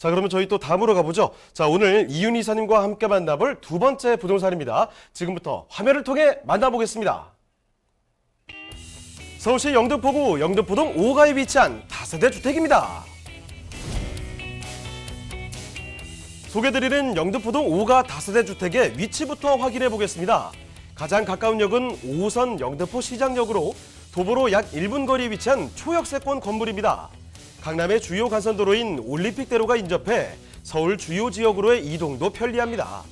자, 그러면 저희 또 다음으로 가보죠. 자, 오늘 이윤 이사님과 함께 만나볼 두 번째 부동산입니다. 지금부터 화면을 통해 만나보겠습니다. 서울시 영등포구 영등포동 5가에 위치한 다세대 주택입니다. 소개드리는 영등포동 5가 다세대 주택의 위치부터 확인해 보겠습니다. 가장 가까운 역은 5호선 영등포 시장역으로 도보로 약 1분 거리에 위치한 초역세권 건물입니다. 강남의 주요 간선도로인 올림픽대로가 인접해 서울 주요 지역으로의 이동도 편리합니다.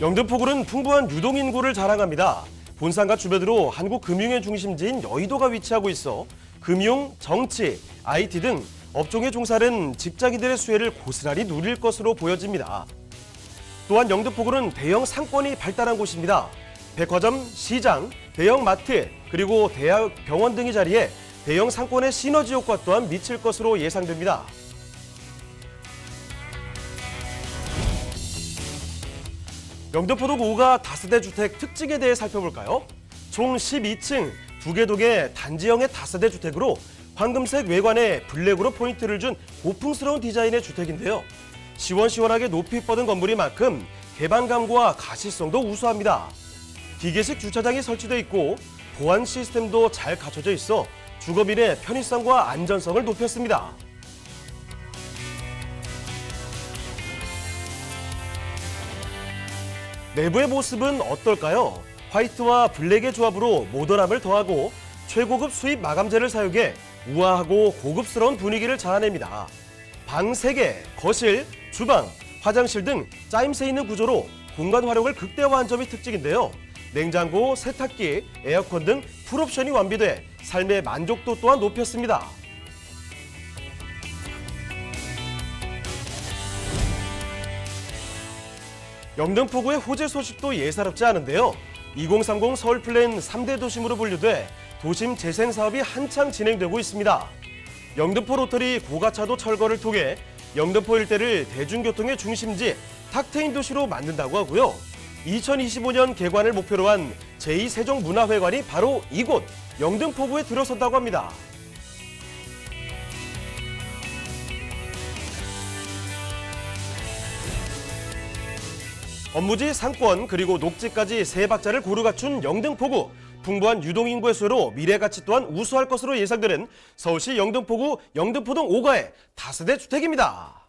영등포구는 풍부한 유동 인구를 자랑합니다. 본산과 주변으로 한국 금융의 중심지인 여의도가 위치하고 있어 금융, 정치, IT 등 업종에 종사하는 직장인들의 수혜를 고스란히 누릴 것으로 보여집니다. 또한 영등포구는 대형 상권이 발달한 곳입니다. 백화점, 시장, 대형 마트, 그리고 대학, 병원 등이 자리에 대형 상권의 시너지 효과 또한 미칠 것으로 예상됩니다. 영등포동 5가 다세대 주택 특징에 대해 살펴볼까요? 총 12층, 두개 동의 단지형의 다세대 주택으로 황금색 외관에 블랙으로 포인트를 준 고풍스러운 디자인의 주택인데요. 시원시원하게 높이 뻗은 건물인 만큼 개방감과 가시성도 우수합니다. 기계식 주차장이 설치돼 있고 보안 시스템도 잘 갖춰져 있어 주거민의 편의성과 안전성을 높였습니다. 내부의 모습은 어떨까요? 화이트와 블랙의 조합으로 모던함을 더하고 최고급 수입 마감재를 사용해 우아하고 고급스러운 분위기를 자아냅니다. 방 3개, 거실, 주방, 화장실 등 짜임새 있는 구조로 공간 활용을 극대화한 점이 특징인데요. 냉장고, 세탁기, 에어컨 등 풀옵션이 완비돼 삶의 만족도 또한 높였습니다. 영등포구의 호재 소식도 예사롭지 않은데요. 2030 서울 플랜 3대 도심으로 분류돼 도심 재생 사업이 한창 진행되고 있습니다. 영등포 로터리 고가차도 철거를 통해 영등포 일대를 대중교통의 중심지 탁 트인 도시로 만든다고 하고요. 2025년 개관을 목표로 한 제2세종문화회관이 바로 이곳 영등포구에 들어선다고 합니다. 업무지 상권 그리고 녹지까지 세 박자를 고루 갖춘 영등포구 풍부한 유동인구의 수로 미래 가치 또한 우수할 것으로 예상되는 서울시 영등포구 영등포동 5가의 다세대 주택입니다.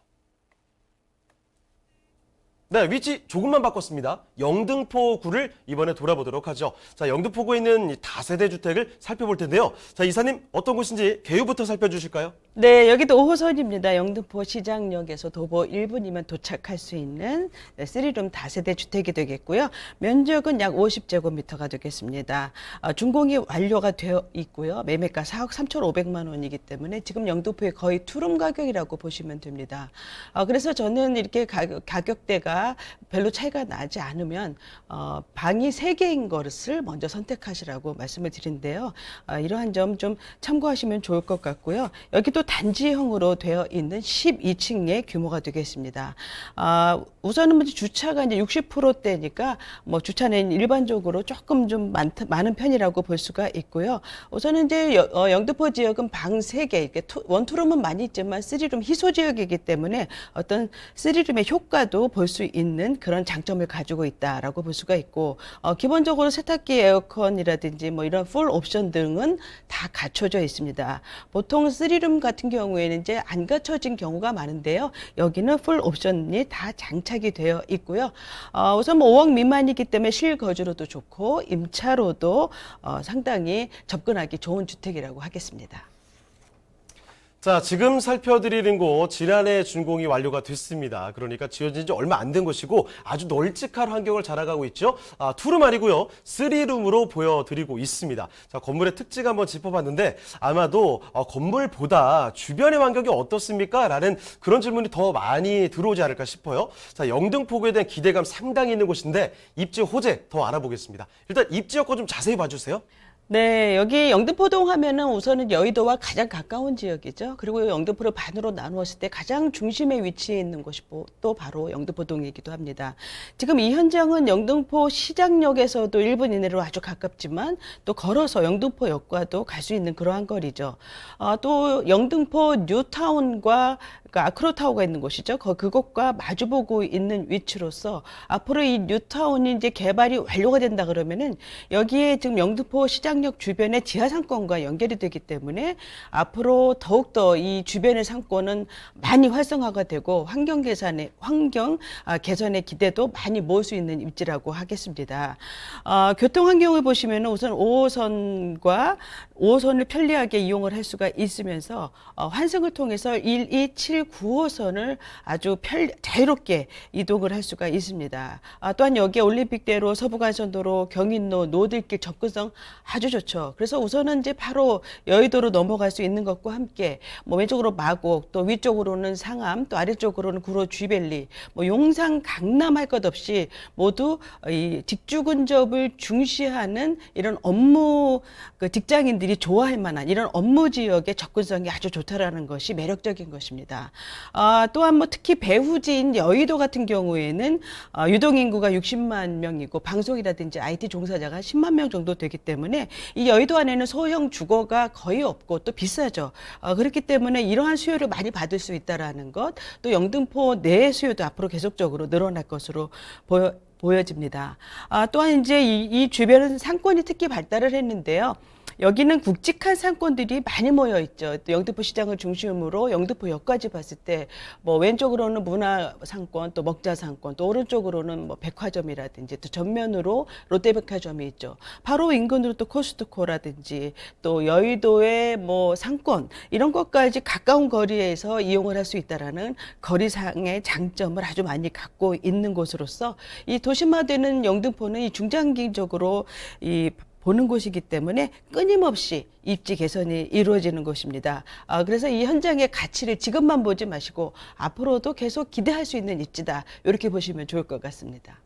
네, 위치 조금만 바꿨습니다. 영등포구를 이번에 돌아보도록 하죠. 자, 영등포구에 있는 이 다세대 주택을 살펴볼 텐데요. 자, 이사님 어떤 곳인지 개요부터 살펴주실까요? 네, 여기도 5호선입니다. 영등포 시장역에서 도보 1분이면 도착할 수 있는 네, 3룸 다세대 주택이 되겠고요. 면적은 약 50제곱미터가 되겠습니다. 어, 준공이 완료가 되어 있고요. 매매가 4억 3,500만 원이기 때문에 지금 영등포의 거의 투룸 가격이라고 보시면 됩니다. 어, 그래서 저는 이렇게 가격, 가격대가 별로 차이가 나지 않 으면 어, 방이 3개인 것을 먼저 선택하시라고 말씀을 드린데요. 어, 이러한 점 좀 참고하시면 좋을 것 같고요. 여기도 단지형으로 되어 있는 12층의 규모가 되겠습니다. 아, 우선은 먼저 주차가 이제 60%대니까 뭐 주차는 일반적으로 조금 좀 많다, 많은 편이라고 볼 수가 있고요. 우선은 이제 여- 어, 영등포 지역은 방 3개, 이렇게 투, 원투룸은 많이 있지만 쓰리룸 희소 지역이기 때문에 어떤 쓰리룸의 효과도 볼 수 있는 그런 장점을 가지고 있 다라고 볼 수가 있고 어, 기본적으로 세탁기, 에어컨이라든지 뭐 이런 풀 옵션 등은 다 갖춰져 있습니다. 보통 쓰리룸 같은 경우에는 이제 안 갖춰진 경우가 많은데요. 여기는 풀 옵션이 다 장착이 되어 있고요. 어, 우선 뭐 5억 미만이기 때문에 실거주로도 좋고 임차로도 어, 상당히 접근하기 좋은 주택이라고 하겠습니다. 자, 지금 살펴드리는 곳 지난해 준공이 완료가 됐습니다. 그러니까 지어진 지 얼마 안 된 것이고 아주 널찍한 환경을 자라가고 있죠. 아, 투룸 아니고요. 쓰리룸으로 보여드리고 있습니다. 자, 건물의 특징 한번 짚어봤는데 아마도 어, 건물보다 주변의 환경이 어떻습니까? 라는 그런 질문이 더 많이 들어오지 않을까 싶어요. 자, 영등포구에 대한 기대감 상당히 있는 곳인데 입지 호재 더 알아보겠습니다. 일단 입지 여건 좀 자세히 봐주세요. 네, 여기 영등포동 하면은 우선은 여의도와 가장 가까운 지역이죠. 그리고 영등포를 반으로 나누었을 때 가장 중심에 위치해 있는 곳이 보- 또 바로 영등포동이기도 합니다. 지금 이 현장은 영등포 시장역에서도 1분 이내로 아주 가깝지만 또 걸어서 영등포역과도 갈 수 있는 그러한 거리죠. 아, 또 영등포 뉴타운과 그러니까 아크로타워가 있는 곳이죠. 그 그곳과 마주보고 있는 위치로서 앞으로 이 뉴타운이 이제 개발이 완료가 된다 그러면은 여기에 지금 영등포 시장 역 주변의 지하 상권과 연결이 되기 때문에 앞으로 더욱더 이 주변의 상권은 많이 활성화가 되고 환경 개선에 환경 아, 개선의 기대도 많이 모을 수 있는 입지라고 하겠습니다. 아, 교통 환경을 보시면은 우선 5호선과 5호선을 편리하게 이용을 할 수가 있으면서 어, 환승을 통해서 1, 2, 7, 9호선을 아주 편 자유롭게 이동을 할 수가 있습니다. 아, 또한 여기에 올림픽대로 서부간선도로 경인로 노들길 접근성 아주 좋죠. 그래서 우선은 이제 바로 여의도로 넘어갈 수 있는 것과 함께 뭐 왼쪽으로 마곡 또 위쪽으로는 상암 또 아래쪽으로는 구로 쥐벨리 뭐 용산 강남 할 것 없이 모두 이 직주 근접을 중시하는 이런 업무 그 직장인들이 좋아할 만한 이런 업무 지역의 접근성이 아주 좋다라는 것이 매력적인 것입니다. 아, 또한 뭐 특히 배후지인 여의도 같은 경우에는 아, 유동 인구가 60만 명이고 방송이라든지 IT 종사자가 10만 명 정도 되기 때문에 이 여의도 안에는 소형 주거가 거의 없고 또 비싸죠. 아, 그렇기 때문에 이러한 수요를 많이 받을 수 있다라는 것, 또 영등포 내 수요도 앞으로 계속적으로 늘어날 것으로 보여. 보여집니다. 아, 또한 이제 이, 이 주변은 상권이 특히 발달을 했는데요. 여기는 굵직한 상권들이 많이 모여 있죠. 또 영등포 시장을 중심으로 영등포역까지 봤을 때 뭐 왼쪽으로는 문화 상권, 또 먹자 상권, 또 오른쪽으로는 뭐 백화점이라든지 또 전면으로 롯데백화점이 있죠. 바로 인근으로 또 코스트코라든지 또 여의도의 뭐 상권 이런 것까지 가까운 거리에서 이용을 할 수 있다라는 거리상의 장점을 아주 많이 갖고 있는 곳으로서 이 도심화되는 영등포는 이 중장기적으로 이 보는 곳이기 때문에 끊임없이 입지 개선이 이루어지는 곳입니다. 아, 그래서 이 현장의 가치를 지금만 보지 마시고 앞으로도 계속 기대할 수 있는 입지다. 이렇게 보시면 좋을 것 같습니다.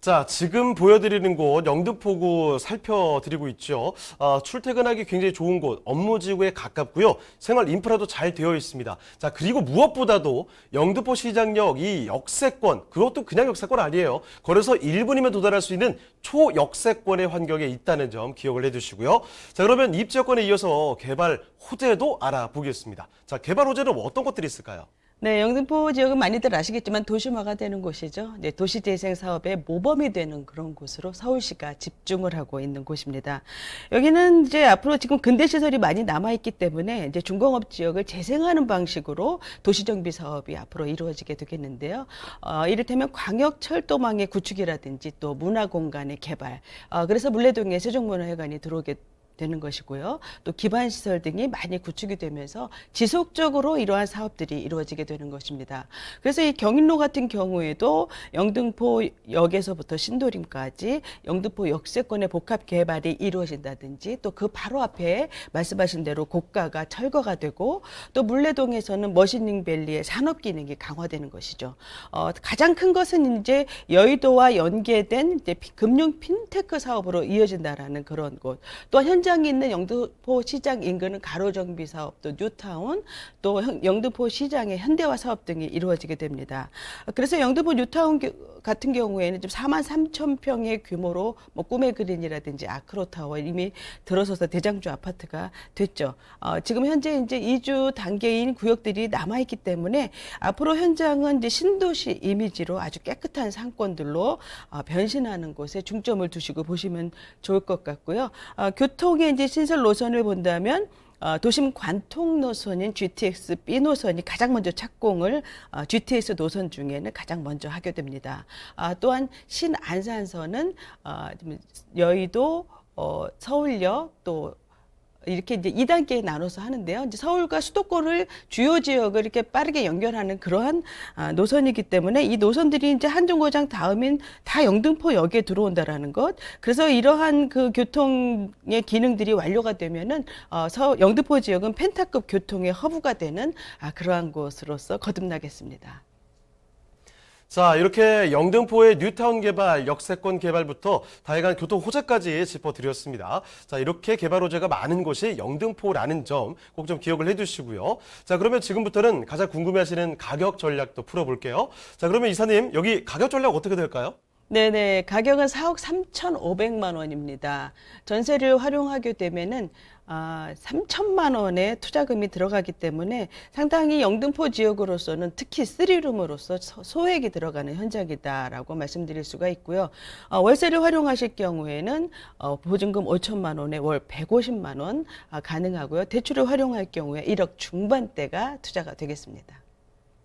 자, 지금 보여드리는 곳 영등포구 살펴드리고 있죠. 아, 출퇴근하기 굉장히 좋은 곳, 업무지구에 가깝고요. 생활 인프라도 잘 되어 있습니다. 자, 그리고 무엇보다도 영등포 시장역 이 역세권, 그것도 그냥 역세권 아니에요. 걸어서 1분이면 도달할 수 있는 초역세권의 환경에 있다는 점 기억을 해두시고요. 자, 그러면 입지여권에 이어서 개발 호재도 알아보겠습니다. 자, 개발 호재는 어떤 것들이 있을까요? 네, 영등포 지역은 많이들 아시겠지만 도심화가 되는 곳이죠. 네, 도시재생 사업의 모범이 되는 그런 곳으로 서울시가 집중을 하고 있는 곳입니다. 여기는 이제 앞으로 지금 근대 시설이 많이 남아 있기 때문에 이제 중공업 지역을 재생하는 방식으로 도시 정비 사업이 앞으로 이루어지게 되겠는데요. 어, 이를테면 광역 철도망의 구축이라든지 또 문화 공간의 개발. 어, 그래서 물레동에 세종문화회관이 들어오게 되는 것이고요. 또 기반 시설 등이 많이 구축이 되면서 지속적으로 이러한 사업들이 이루어지게 되는 것입니다. 그래서 이 경인로 같은 경우에도 영등포 역에서부터 신도림까지 영등포 역세권의 복합 개발이 이루어진다든지 또 그 바로 앞에 말씀하신 대로 고가가 철거가 되고 또 물레동에서는 머신링 밸리의 산업 기능이 강화되는 것이죠. 어, 가장 큰 것은 이제 여의도와 연계된 이제 피- 금융 핀테크 사업으로 이어진다라는 그런 곳. 또 현 장에 있는 영등포 시장 인근은 가로정비 사업, 또 뉴타운, 또 형- 영등포 시장의 현대화 사업 등이 이루어지게 됩니다. 그래서 영등포 뉴타운 겨- 같은 경우에는 지금 4만 3천 평의 규모로 뭐 꿈의 그린이라든지 아크로타워 이미 들어서서 대장주 아파트가 됐죠. 어, 지금 현재 이제 이주 단계인 구역들이 남아 있기 때문에 앞으로 현장은 이제 신도시 이미지로 아주 깨끗한 상권들로 어, 변신하는 곳에 중점을 두시고 보시면 좋을 것 같고요. 어, 교통 의 이제 신설 노선을 본다면 어, 도심 관통 노선인 GTX B 노선이 가장 먼저 착공을 어, GTX 노선 중에는 가장 먼저 하게 됩니다. 아, 또한 신안산선은 어, 좀 여의도, 어, 서울역 또 이렇게 이제 2단계에 나눠서 하는데요. 이제 서울과 수도권을 주요 지역을 이렇게 빠르게 연결하는 그러한 아, 노선이기 때문에 이 노선들이 이제 한정거장 다음인 다 영등포역에 들어온다라는 것. 그래서 이러한 그 교통의 기능들이 완료가 되면은 어, 서 영등포 지역은 펜타급 교통의 허브가 되는 아, 그러한 곳으로서 거듭나겠습니다. 자, 이렇게 영등포의 뉴타운 개발, 역세권 개발부터 다양한 교통 호재까지 짚어드렸습니다. 자, 이렇게 개발 호재가 많은 곳이 영등포라는 점 꼭 좀 기억을 해두시고요. 자, 그러면 지금부터는 가장 궁금해하시는 가격 전략도 풀어볼게요. 자, 그러면 이사님, 여기 가격 전략 어떻게 될까요? 네네. 가격은 4억 3,500만 원입니다. 전세를 활용하게 되면은 아, 3천만 원의 투자금이 들어가기 때문에 상당히 영등포 지역으로서는 특히 쓰리룸으로서 소- 소액이 들어가는 현장이다라고 말씀드릴 수가 있고요. 어, 월세를 활용하실 경우에는 어, 보증금 5천만 원에 월 150만 원 아, 가능하고요. 대출을 활용할 경우에 1억 중반대가 투자가 되겠습니다.